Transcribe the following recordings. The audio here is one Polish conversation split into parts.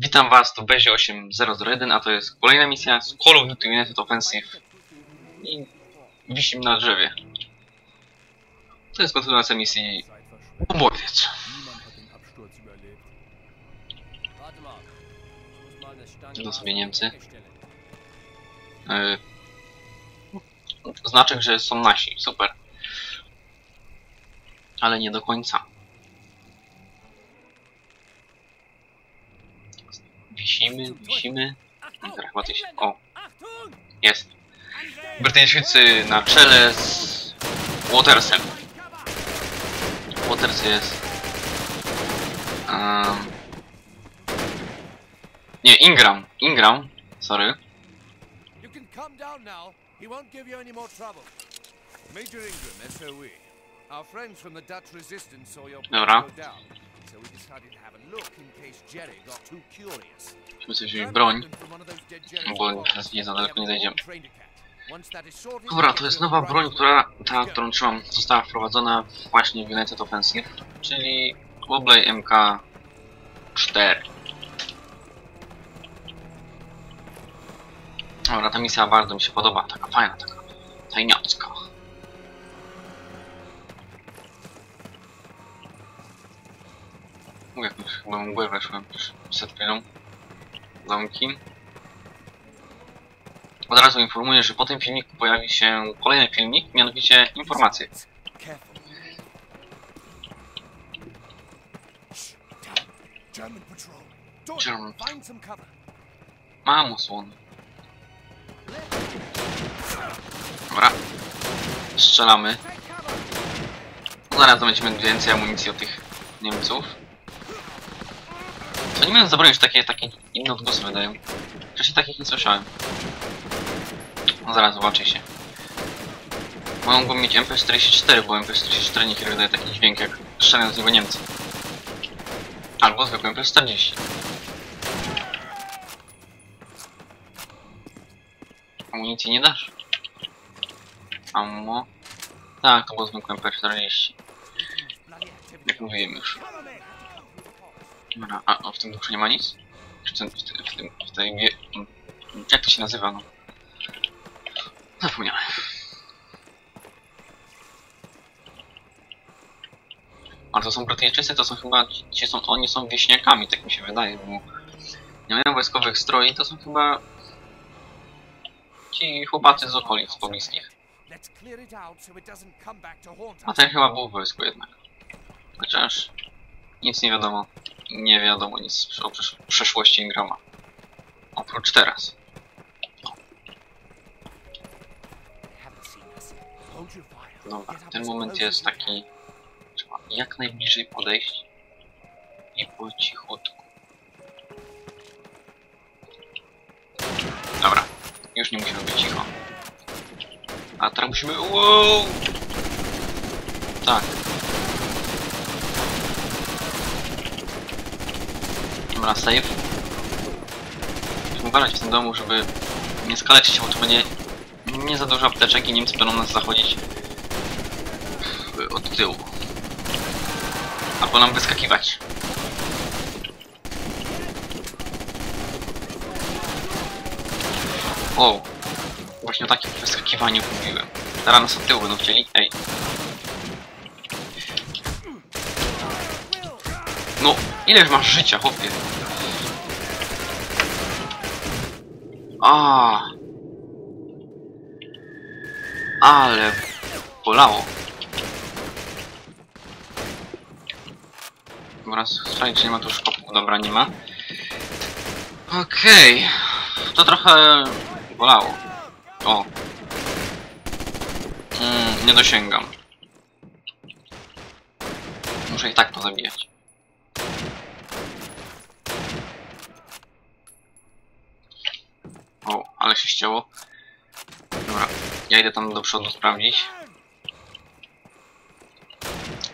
Witam Was, to Bezie 8001, a to jest kolejna misja z Call of Duty United Offensive i wisimy na drzewie. To jest kontynuacja misji Obowiec. Idą sobie Niemcy. Yy, znaczek, że są nasi, super. Ale nie do końca. Chyba coś... O, jest. Brytyjczycy na czele z Watersem. Waters jest... Um, nie, Ingram. Ingram. Sorry. You can come down now. He won't give you any more trouble. Major Ingram, SOE. Our friends from the Dutch resistance saw your down. So we decided to have a look in case Jerry got too curious. Musimy wziąć broń. Bo nie za daleko nie zajdziemy. Dobra, to jest nowa broń, która, ta, którą trzymam, została wprowadzona właśnie w United Offensive, czyli Wobley MK4. Dobra, ta misja bardzo mi się podoba, taka fajna, taka tajniacka. Mówię, jakąś chyba mgłę weszłem przed chwilą. Domki. Od razu informuję, że po tym filmiku pojawi się kolejny filmik, mianowicie informacje. Mam osłonę. Dobra. Strzelamy. Zaraz będziemy więcej amunicji od tych Niemców. To nie miałem zabronić, takie, takie inne odgłosy wydają. Wcześniej takich nie słyszałem. No zaraz zobaczy się. Mogą mieć MP44, bo MP44 niekiedy wydaje taki dźwięk jak strzelają z niego Niemcy. Albo zwykły MP40. Amunicji nie dasz? Ammo? Tak, to było zwykłe MP40. Jak mówiłem już. Dobra, a, w tym duchu nie ma nic? W tym, w tym, w tym, w tej. Jak to się nazywa, no? Zapomniałem. Ale to są Brytyjczycy, to są chyba, ci są, oni są wieśniakami, tak mi się wydaje, bo nie mają wojskowych stroi, to są chyba ci chłopacy z okolic pobliskich. A ten chyba był w wojsku jednak. Chociaż nic nie wiadomo. Nie wiadomo nic o przesz- przeszłości Ingrama. Oprócz teraz. Dobra, up ten moment jest taki... Trzeba jak najbliżej podejść i po cichutku. Dobra, już nie musimy być cicho. A teraz musimy... Wow! Tak. Dobra, save. Musimy uważać w tym domu, żeby nie skaleczyć się, bo tu będzie nie za dużo apteczek i Niemcy będą nas zachodzić od tyłu. Albo nam wyskakiwać. O, właśnie o takim wyskakiwaniu mówiłem. Teraz nas od tyłu będą chcieli. Ej. No, ileż masz życia, chłopie? A. Ale bolało. Dobra, słuchaj, czy nie ma tu szkopu? Dobra, nie ma. Okej. To trochę bolało. O. Mm, nie dosięgam. Muszę i tak pozabijać. O, ale się ścięło. Dobra, ja idę tam do przodu sprawdzić.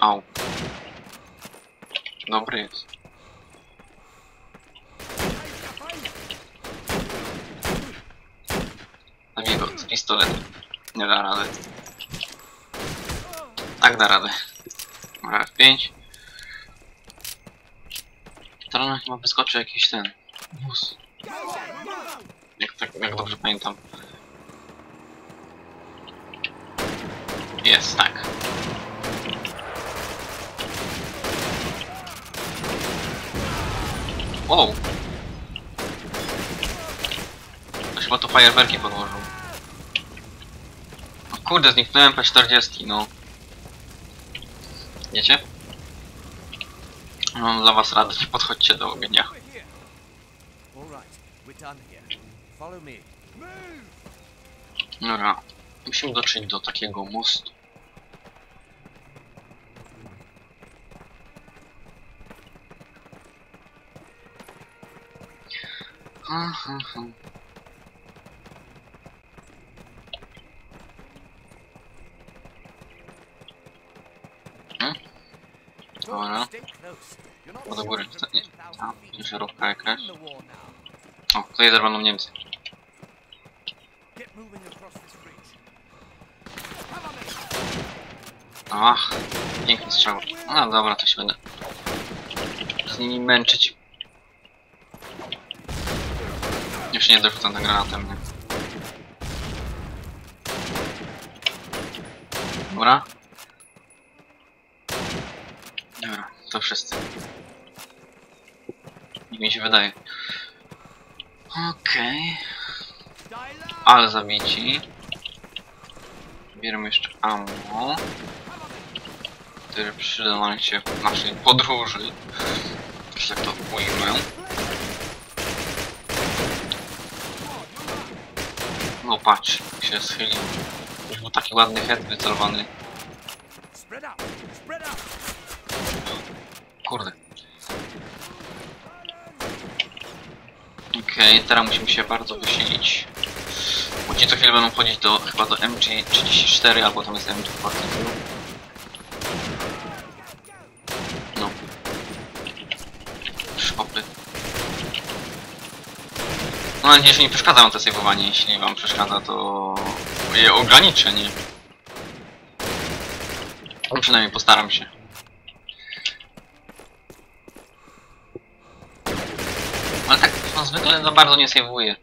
Au. Dobry jest. Zabij go z pistoletu. Nie da rady. Tak da radę. Dobra, F5. Teraz chyba wyskoczy jakiś ten. Wóz. Tak, jak dobrze pamiętam. Jest, tak. Wow! Chyba tu fajerwerki podłożył. O kurde, zniknąłem P40, no. Wiecie? Mam dla was radę, nie podchodźcie do ognia. We're done here. Follow me. Dobra, musimy dotrzeć do takiego mostu. Ha, ha, ha. Dobra. Do góry, shooting co- from nie. 10,000 Tam, feet. ciężarówka jakaś. O, tutaj zerwaną Niemcy. Ach, piękny strzał. No dobra, to się będę z nimi męczyć. Już nie dorzucam tym granatem, nie? Dobra. Dobra, to wszyscy. Jak mi się wydaje. Okej. Ale zabici. Bierzemy jeszcze ammo które przyda nam się w naszej podróży. Że tak to ujmę. No patrz, się schylił. Już był taki ładny head wycelowany. Kurde. Okej, teraz musimy się bardzo wysilić. Bo ci co chwilę będą chodzić do, chyba do MG34 albo tam jest MG42. No. Szopy. Mam nadzieję, że nie przeszkadza wam to sejwowanie. Jeśli wam przeszkadza, to je ograniczę, nie? No, przynajmniej postaram się. Zwykle za bardzo nie sejwuję.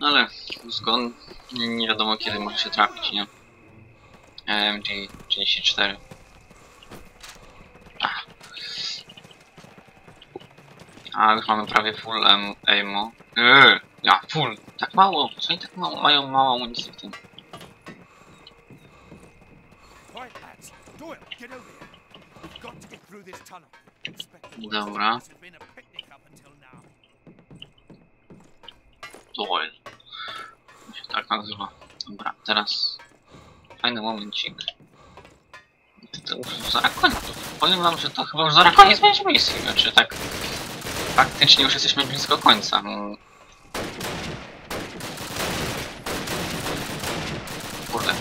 No ale zgon nie wiadomo kiedy może się trafić, nie? MG34. Ach. A już mamy prawie full em, aimo. Eee, ja full. Tak mało. Co oni tak mało mają mało amunicji w tym? Quiet, Doyle. To się tak nazywa. Dobra, teraz fajny momencik. To już zaraz koniec. Powiem wam, że to chyba już zaraz koniec będzie misji. Znaczy tak faktycznie już jesteśmy blisko końca. Mm. Kurde.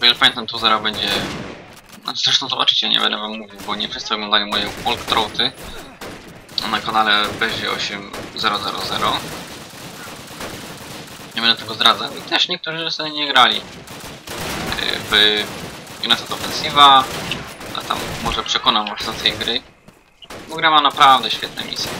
Bo ja pamiętam, tu zaraz będzie... Znaczy, zresztą zobaczycie, nie będę wam mówił, bo nie wszyscy oglądają moje walk trouty na kanale Bezie8000. Nie będę tego zdradzał. I też niektórzy sobie nie grali w United Offensive'a, a tam może przekonam was do tej gry. Bo gra ma naprawdę świetne misje.